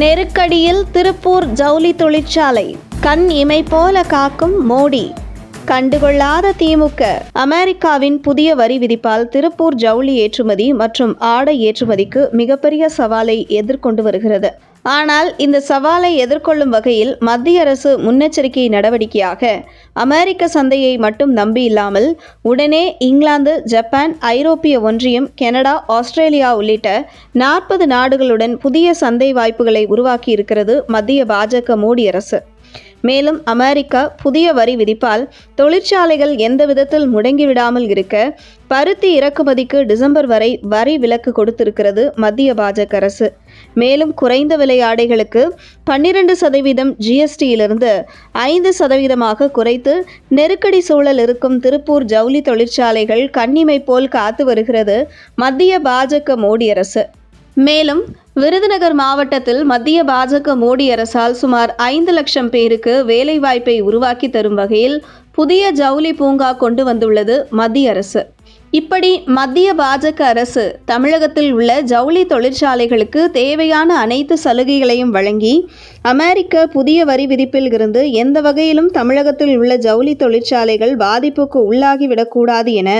நெருக்கடியில் திருப்பூர் ஜவுளி தொழிற்சாலை. கண் இமை போல காக்கும் மோடி. கண்டுகொள்ளாத திமுக. அமெரிக்காவின் புதிய வரி விதிப்பால் திருப்பூர் ஜவுளி ஏற்றுமதி மற்றும் ஆடை ஏற்றுமதிக்கு மிகப்பெரிய சவாலை எதிர்கொண்டு வருகிறது. ஆனால் இந்த சவாலை எதிர்கொள்ளும் வகையில் மத்திய அரசு முன்னெச்சரிக்கை நடவடிக்கையாக அமெரிக்க சந்தையை மட்டும் நம்பி இல்லாமல் உடனே இங்கிலாந்து ஜப்பான் ஐரோப்பிய ஒன்றியம் கனடா ஆஸ்திரேலியா உள்ளிட்ட நாற்பது நாடுகளுடன் புதிய சந்தை வாய்ப்புகளை உருவாக்கியிருக்கிறது மத்திய பாஜக மோடி அரசு. மேலும் அமெரிக்கா புதிய வரி விதிப்பால் தொழிற்சாலைகள் எந்த விதத்தில் முடங்கிவிடாமல் இருக்க பருத்தி இறக்குமதிக்கு டிசம்பர் வரை வரி விலக்கு கொடுத்திருக்கிறது மத்திய பாஜக அரசு. மேலும் குறைந்த விலை ஆடைகளுக்கு பன்னிரண்டு சதவீதம் ஜிஎஸ்டியிலிருந்து ஐந்து சதவீதமாக குறைத்து நெருக்கடி சூழல் இருக்கும் திருப்பூர் ஜவுளி தொழிற்சாலைகள் கண்ணிமை போல் காத்து வருகிறது மத்திய பாஜக மோடி அரசு. மேலும் விருதுநகர் மாவட்டத்தில் மத்திய பாஜக மோடி அரசால் சுமார் ஐந்து லட்சம் பேருக்கு வேலைவாய்ப்பை உருவாக்கி தரும் வகையில் புதிய ஜவுளி பூங்கா கொண்டு வந்துள்ளது மத்திய அரசு. இப்படி மத்திய பாஜக அரசு தமிழகத்தில் உள்ள ஜவுளி தொழிற்சாலைகளுக்கு தேவையான அனைத்து சலுகைகளையும் வழங்கி அமெரிக்க புதிய வரி விதிப்பில் இருந்து எந்த வகையிலும் தமிழகத்தில் உள்ள ஜவுளி தொழிற்சாலைகள் பாதிப்புக்கு உள்ளாகிவிடக்கூடாது என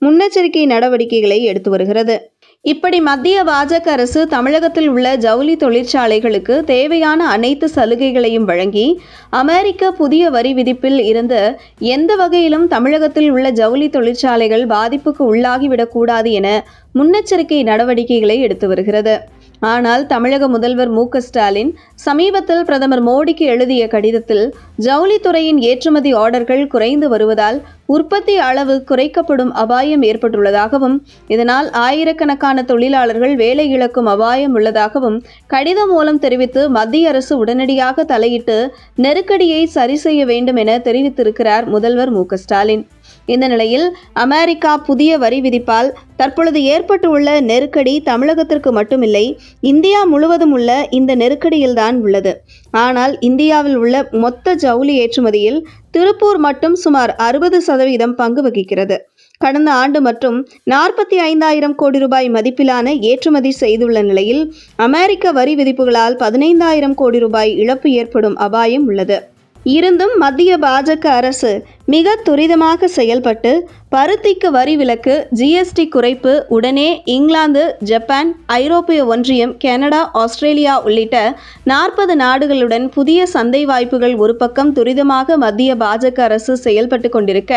முன்னெச்சரிக்கை நடவடிக்கைகளை எடுத்து வருகிறது. இப்படி மத்திய பாஜக அரசு தமிழகத்தில் உள்ள ஜவுளி தொழிற்சாலைகளுக்கு தேவையான அனைத்து சலுகைகளையும் வழங்கி அமெரிக்க புதிய வரி விதிப்பில் இருந்து எந்த வகையிலும் தமிழகத்தில் உள்ள ஜவுளி தொழிற்சாலைகள் பாதிப்புக்கு உள்ளாகிவிடக்கூடாது என முன்னெச்சரிக்கை நடவடிக்கைகளை எடுத்து வருகிறது. ஆனால் தமிழக முதல்வர் மு ஸ்டாலின் சமீபத்தில் பிரதமர் மோடிக்கு எழுதிய கடிதத்தில் ஜவுளித்துறையின் ஏற்றுமதி ஆர்டர்கள் குறைந்து வருவதால் உற்பத்தி அளவு குறைக்கப்படும் அபாயம் ஏற்பட்டுள்ளதாகவும் இதனால் ஆயிரக்கணக்கான தொழிலாளர்கள் வேலை இழக்கும் அபாயம் உள்ளதாகவும் கடிதம் மூலம் தெரிவித்து மத்திய அரசு உடனடியாக தலையிட்டு நெருக்கடியை சரி செய்ய வேண்டும் என தெரிவித்திருக்கிறார் முதல்வர் மு ஸ்டாலின். இந்த நிலையில் அமெரிக்கா புதிய வரி விதிப்பால் தற்பொழுது ஏற்பட்டுள்ள நெருக்கடி தமிழகத்திற்கு மட்டுமில்லை இந்தியா முழுவதும் உள்ள இந்த நெருக்கடியில்தான் உள்ளது. ஆனால் இந்தியாவில் உள்ள மொத்த ஜவுளி ஏற்றுமதியில் திருப்பூர் மட்டும் சுமார் அறுபது சதவீதம் பங்கு வகிக்கிறது. கடந்த ஆண்டு மற்றும் நாற்பத்தி ஐந்தாயிரம் கோடி ரூபாய் மதிப்பிலான ஏற்றுமதி செய்துள்ள நிலையில் அமெரிக்க வரி விதிப்புகளால் பதினைந்தாயிரம் கோடி ரூபாய் இழப்பு ஏற்படும் அபாயம் உள்ளது. இருந்தும் மத்திய பாஜக அரசு மிக துரிதமாக செயல்பட்டு பருத்திக்கு வரி விலக்கு ஜிஎஸ்டி குறைப்பு உடனே இங்கிலாந்து ஜப்பான் ஐரோப்பிய ஒன்றியம் கனடா ஆஸ்திரேலியா உள்ளிட்ட நாற்பது நாடுகளுடன் புதிய சந்தை வாய்ப்புகள் ஒரு பக்கம் துரிதமாக மத்திய பாஜக அரசு செயல்பட்டு கொண்டிருக்க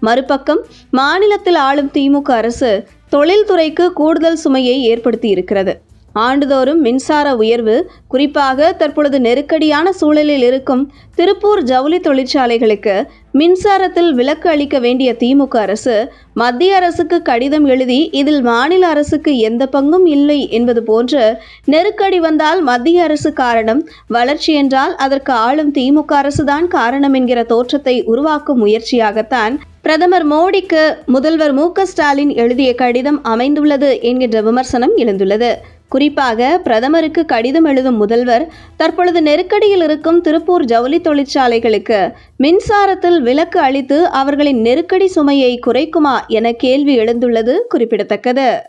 மறுபக்கம் மாநிலத்தில் ஆளும் திமுக அரசு தொழில்துறைக்கு கூடுதல் சுமையை ஏற்படுத்தி இருக்கிறது ஆண்டுதோறும் மின்சார உயர்வு குறிப்பாக தற்பொழுது நெருக்கடியான சூழலில் இருக்கும் திருப்பூர் ஜவுளி தொழிற்சாலைகளுக்கு மின்சாரத்தில் விலக்கு அளிக்க வேண்டிய திமுக அரசு மத்திய அரசுக்கு கடிதம் எழுதி இதில் மாநில அரசுக்கு எந்த பங்கும் இல்லை என்பது போன்று நெருக்கடி வந்தால் மத்திய அரசு காரணம் வளர்ச்சி என்றால் அதற்கு ஆளும் திமுக அரசுதான் காரணம் என்கிற தோற்றத்தை உருவாக்கும் முயற்சியாகத்தான் பிரதமர் மோடிக்கு முதல்வர் மு ஸ்டாலின் எழுதிய கடிதம் அமைந்துள்ளது என்கின்ற விமர்சனம் எழுந்துள்ளது. குறிப்பாக பிரதமருக்கு கடிதம் எழுதும் முதல்வர் தற்பொழுது நெருக்கடியில் இருக்கும் திருப்பூர் ஜவுளி தொழிற்சாலைகளுக்கு மின்சாரத்தில் விலக்கு அளித்து அவர்களின் நெருக்கடி சுமையை குறைக்குமா என கேள்வி எழுந்துள்ளது குறிப்பிடத்தக்கது.